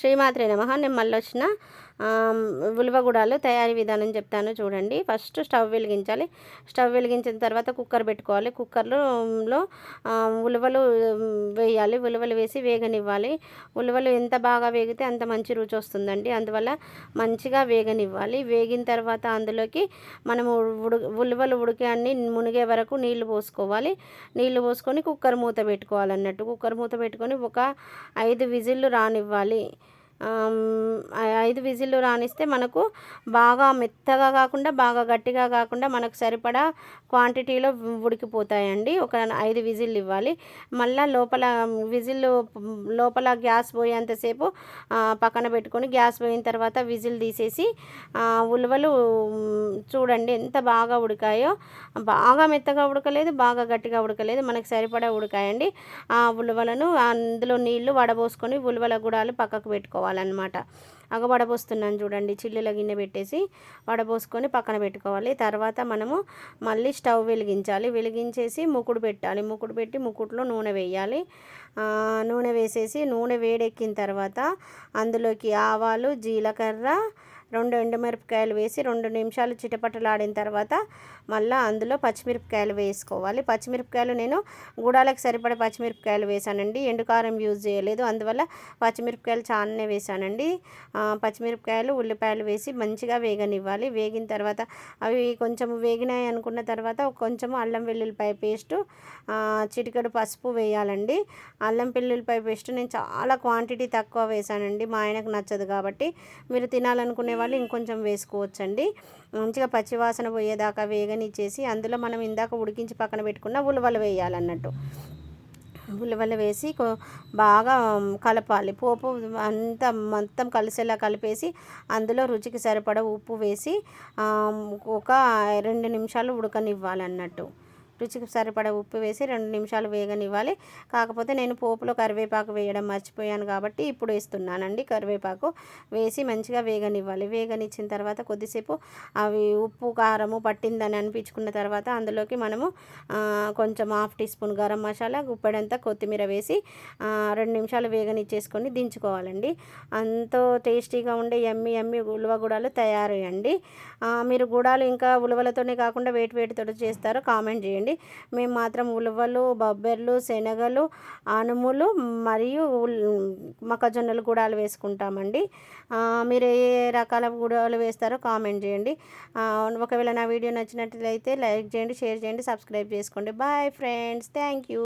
శ్రీమాత్రే నమ. నేను మళ్ళీ వచ్చిన ఉలవగూడాలు తయారీ విధానం చెప్తాను చూడండి. ఫస్ట్ స్టవ్ వెలిగించాలి. స్టవ్ వెలిగించిన తర్వాత కుక్కర్ పెట్టుకోవాలి. కుక్కర్లో ఉలవలు వేయాలి. ఉలవలు వేసి వేగనివ్వాలి. ఉలవలు ఎంత బాగా వేగితే అంత మంచి రుచి వస్తుందండి. అందువల్ల మంచిగా వేగనివ్వాలి. వేగిన తర్వాత అందులోకి మనము ఉడు ఉలవలు ఉడికే అన్ని మునిగే వరకు నీళ్ళు పోసుకోవాలి. నీళ్ళు పోసుకొని కుక్కర్ మూత పెట్టుకోవాలన్నట్టు. కుక్కర్ మూత పెట్టుకొని ఒక ఐదు విజిల్లు రానివ్వాలి. ఐదు విజిల్లు రానిస్తే మనకు బాగా మెత్తగా కాకుండా బాగా గట్టిగా కాకుండా మనకు సరిపడా క్వాంటిటీలో ఉడికిపోతాయండి. ఒక ఐదు విజిల్లు ఇవ్వాలి. మళ్ళీ లోపల విజిల్లు లోపల గ్యాస్ పోయేంతసేపు పక్కన పెట్టుకొని గ్యాస్ పోయిన తర్వాత విజిల్ తీసేసి ఉలవలు చూడండి ఎంత బాగా ఉడికాయో. బాగా మెత్తగా ఉడకలేదు బాగా గట్టిగా ఉడకలేదు మనకు సరిపడా ఉడకాయండి. ఆ ఉలవలను అందులో నీళ్ళు వడబోసుకొని ఉలవల గుడాలు పక్కకు పెట్టుకోవాలి. పెట్టుకోవాలన్నమాట అగ వడపోస్తున్నాను చూడండి చిల్లుల గిన్నె పెట్టేసి వడపోసుకొని పక్కన పెట్టుకోవాలి. తర్వాత మనము మళ్ళీ స్టవ్ వెలిగించాలి. వెలిగించేసి ముకుడు పెట్టాలి. ముకుడు పెట్టి ముకుడులో నూనె వేయాలి. నూనె వేసేసి నూనె వేడెక్కిన తర్వాత అందులోకి ఆవాలు జీలకర్ర రెండు ఎండుమిరపకాయలు వేసి రెండు నిమిషాలు చిటపటలాడిన తర్వాత మళ్ళీ అందులో పచ్చిమిరపకాయలు వేసుకోవాలి. పచ్చిమిరపకాయలు నేను గూడాలకు సరిపడే పచ్చిమిరపకాయలు వేసానండి ఎండుకారం యూజ్ చేయలేదు. అందువల్ల పచ్చిమిరపకాయలు చాలానే వేసానండి పచ్చిమిరపకాయలు ఉల్లిపాయలు వేసి మంచిగా వేగనివ్వాలి. వేగిన తర్వాత అవి కొంచెం వేగినాయి అనుకున్న తర్వాత కొంచెం అల్లం వెల్లుల్లిపాయ పేస్టు చిటికెడు పసుపు వేయాలండి. అల్లం వెల్లుల్లిపాయ పేస్ట్ నేను చాలా క్వాంటిటీ తక్కువ వేసానండి మా ఆయనకు నచ్చదు కాబట్టి మీరు తినాలనుకునే వాళ్ళు ఇంకొంచెం వేసుకోవచ్చండి. మంచిగా పచ్చివాసన పోయేదాకా వేగనిచ్చేసి అందులో మనం ఇందాక ఉడికించి పక్కన పెట్టుకున్న ఉలవలు వేయాలన్నట్టు. ఉలవలు వేసి బాగా కలపాలి. పోపు అంతా మొత్తం కలిసేలా కలిపేసి అందులో రుచికి సరిపడ ఉప్పు వేసి ఒక రెండు నిమిషాలు ఉడకనివ్వాలన్నట్టు. రుచికి సరిపడ ఉప్పు వేసి రెండు నిమిషాలు వేగనివ్వాలి. కాకపోతే నేను పోపులో కరివేపాకు వేయడం మర్చిపోయాను కాబట్టి ఇప్పుడు వేస్తున్నానండి. కరివేపాకు వేసి మంచిగా వేగనివ్వాలి. వేగనిచ్చిన తర్వాత కొద్దిసేపు అవి ఉప్పు కారము పట్టిందని అనిపించుకున్న తర్వాత అందులోకి మనము కొంచెం half teaspoon garam masala గుప్పెడంతా కొత్తిమీర వేసి రెండు నిమిషాలు వేగనిచ్చేసుకొని దించుకోవాలండి. అంతో టేస్టీగా ఉండే ఎమ్మి ఎమ్మి ఉలువ గుడాలు తయారయ్యండి. మీరు గుడాలు ఇంకా ఉలవలతోనే కాకుండా వేటి వేటితో చేస్తారో కామెంట్ చేయండి. చేయండి మేము మాత్రం ఉలవలు బొబ్బెర్లు శనగలు అనుములు మరియు మొక్కజొన్నలు గుడాలు వేసుకుంటామండి. మీరు ఏ రకాల గుడాలు వేస్తారో కామెంట్ చేయండి. ఒకవేళ నా వీడియో నచ్చినట్లయితే లైక్ చేయండి షేర్ చేయండి సబ్స్క్రైబ్ చేసుకోండి. Bye friends. Thank you.